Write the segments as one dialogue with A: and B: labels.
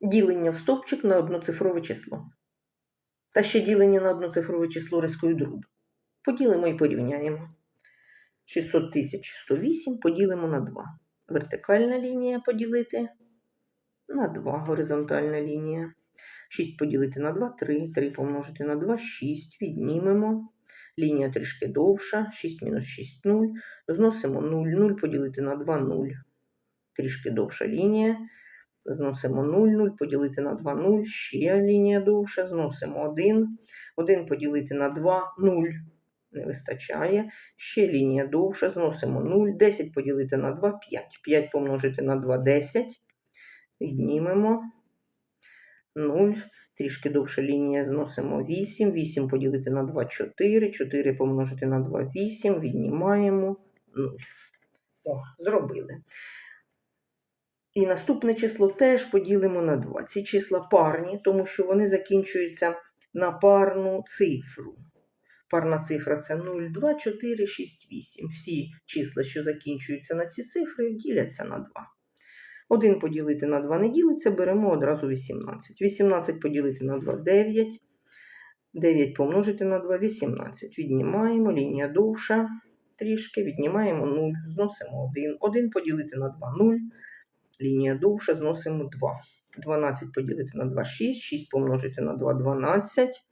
A: Ділення в стовпчик на одноцифрове число. Та ще ділення на одноцифрове число рискою дробу. Поділимо і порівняємо. 600 тисяч 108 поділимо на 2. Вертикальна лінія поділити на 2. Горизонтальна лінія. 6 поділити на 2 3. 3 помножити на 2 6. Віднімемо. Лінія трішки довша. 6 мінус 6 0. Зносимо 0. 0 поділити на 2 0. Трішки довша лінія. Зносимо 0, 0 поділити на 2 0. Ще лінія довша. Зносимо 1. 1 поділити на 2 0. Не вистачає. Ще лінія довша. Зносимо 0. 10 поділити на 2 5. 5 помножити на 2 10. Віднімемо 0. Трішки довша лінія зносимо 8. 8 поділити на 2 4. 4 помножити на 2 8. Віднімаємо 0. О, зробили. І наступне число теж поділимо на 2. Ці числа парні, тому що вони закінчуються на парну цифру. Парна цифра це 0, 2, 4, 6, 8. Всі числа, що закінчуються на ці цифри, діляться на 2. 1 поділити на 2 не ділиться, беремо одразу 18. 18 поділити на 2 9. 9 помножити на 2 18. Віднімаємо, лінія довша трішки, віднімаємо 0, зносимо 1. 1 поділити на 2 0. Лінія довша, зносимо 2. 12 поділити на 2 6. 6 помножити на 2 12.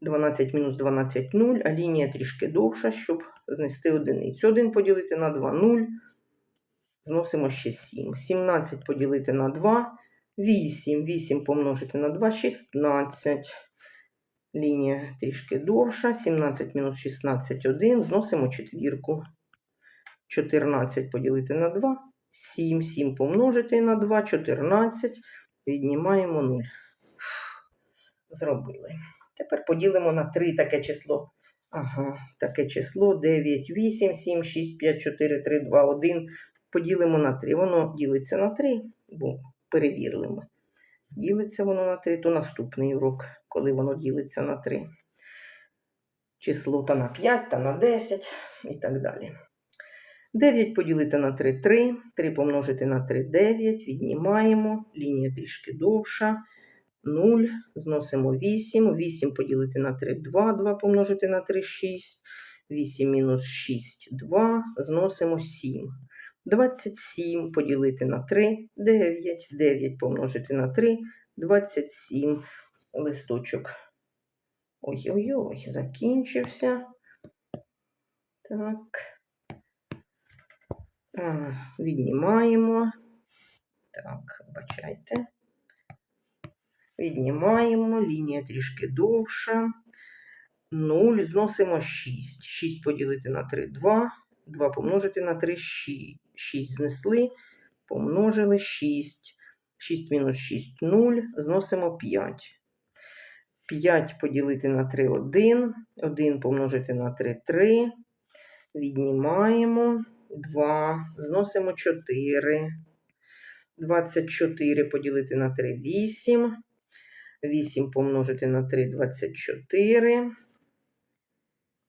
A: 12 мінус 12 0, а лінія трішки довша, щоб знести одиницю. 1 поділити на 2 0. Зносимо ще 7. 17 поділити на 2 8. 8 помножити на 2 16. Лінія трішки довша. 17 мінус 16 1. Зносимо четвірку. 14 поділити на 2. 7. 7 помножити на 2. 14. Віднімаємо 0. Зробили. Тепер поділимо на 3 таке число. Ага, таке число 9, 8, 7, 6, 5, 4, 3, 2, 1. Поділимо на 3. Воно ділиться на 3, бо перевірили ми. Ділиться воно на 3, то наступний урок, коли воно ділиться на 3. Число та на 5, та на 10 і так далі. 9 поділити на 3 3. 3 помножити на 3 9. Віднімаємо. Лінія трішки довша. 0, зносимо 8, 8 поділити на 3, 2, 2 помножити на 3, 6, 8 мінус 6, 2, зносимо 7. 27 поділити на 3, 9, 9 помножити на 3, 27 листочок. Ой-ой-ой, закінчився. Так. Віднімаємо. Так, бачайте. Віднімаємо, лінія трішки довша. 0, зносимо 6. 6 поділити на 3 2. 2 помножити на 3 6. 6 знесли, помножили 6. 6 мінус 6 0. Зносимо 5. 5 поділити на 3 1. 1 помножити на 3 3. Віднімаємо 2. Зносимо 4. 24 поділити на 3 8. 8 помножити на 3 24.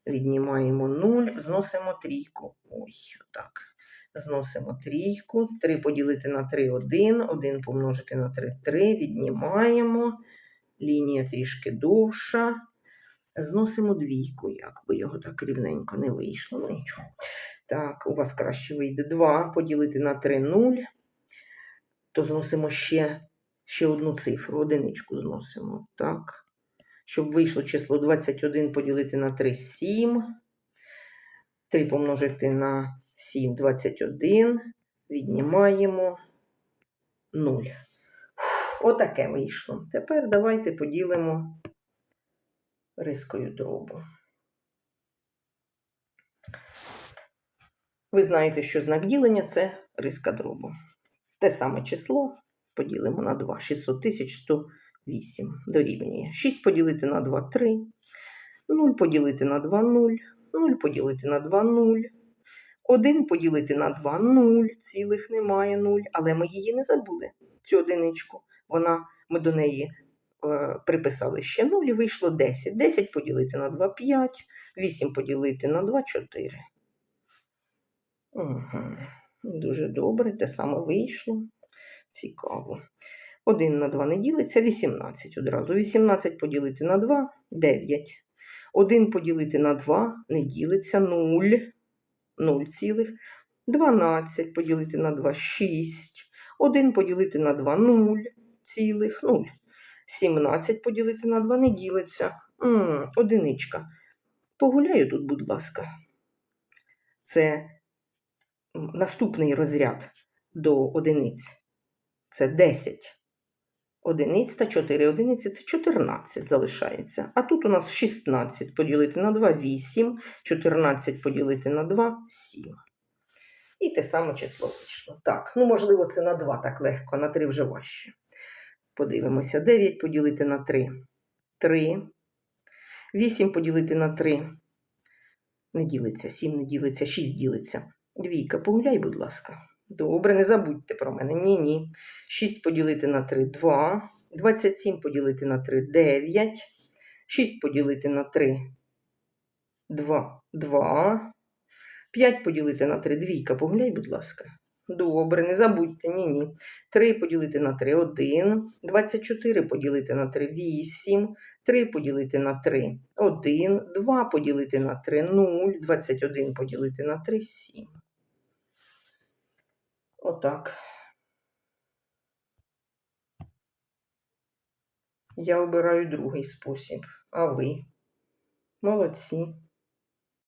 A: Віднімаємо 0, зносимо трійку. Ой, отак. Зносимо трійку. 3 поділити на 3 1. 1 помножити на 3 3. Віднімаємо. Лінія трішки довша. Зносимо двійку, якби його так рівненько не вийшло. Ну нічого. Так, у вас краще вийде 2 поділити на 3 0. То зносимо ще ще одну цифру, одиничку зносимо. Так. Щоб вийшло число 21 поділити на 3 7. 3 помножити на 7 21. Віднімаємо 0. Отаке вийшло. Тепер давайте поділимо рискою дробу. Ви знаєте, що знак ділення це риска дробу. Те саме число поділимо на 2. 600 тисяч 108 дорівнює. 6 поділити на 2 3. 0 поділити на 2 0. 0 поділити на 2 0. 1 поділити на 2 0. Цілих немає 0. Але ми її не забули. Цю одиничку. Вона, Ми до неї е, приписали ще 0 і вийшло 10. 10 поділити на 2 5. 8 поділити на 2 4. Угу. Дуже добре, те саме вийшло. Цікаво. 1 на 2 не ділиться, 18 одразу. 18 поділити на 2 9. 1 поділити на 2 не ділиться 0. 0 цілих. 12 поділити на 2 6. 1 поділити на 2 0 цілих 0. 17 поділити на 2 не ділиться. М, одиничка. Погуляю тут, будь ласка. Це м, наступний розряд до одиниць. Це 10 одиниць та 4 одиниці це 14 залишається. А тут у нас 16 поділити на 2 8, 14 поділити на 2 7. І те саме число вийшло. Так, ну можливо, це на 2 так легко, на 3 вже важче. Подивимося. 9 поділити на 3 3. 8 поділити на 3 не ділиться, 7 не ділиться, 6 ділиться. Двійка, погуляй, будь ласка. Добре, не забудьте про мене. Ні, ні. 6 поділити на 3 2. 27 поділити на 3 9. 6 поділити на 3 2 2. 5 поділити на 3 двійка. Погуляй, будь ласка. Добре, не забудьте, ні, ні. 3 поділити на 3 1. 24 поділити на 3 8. 3 поділити на 3 1. 2 поділити на 3 0. 21 поділити на 3 7. Отак. Я обираю другий спосіб. А ви? Молодці.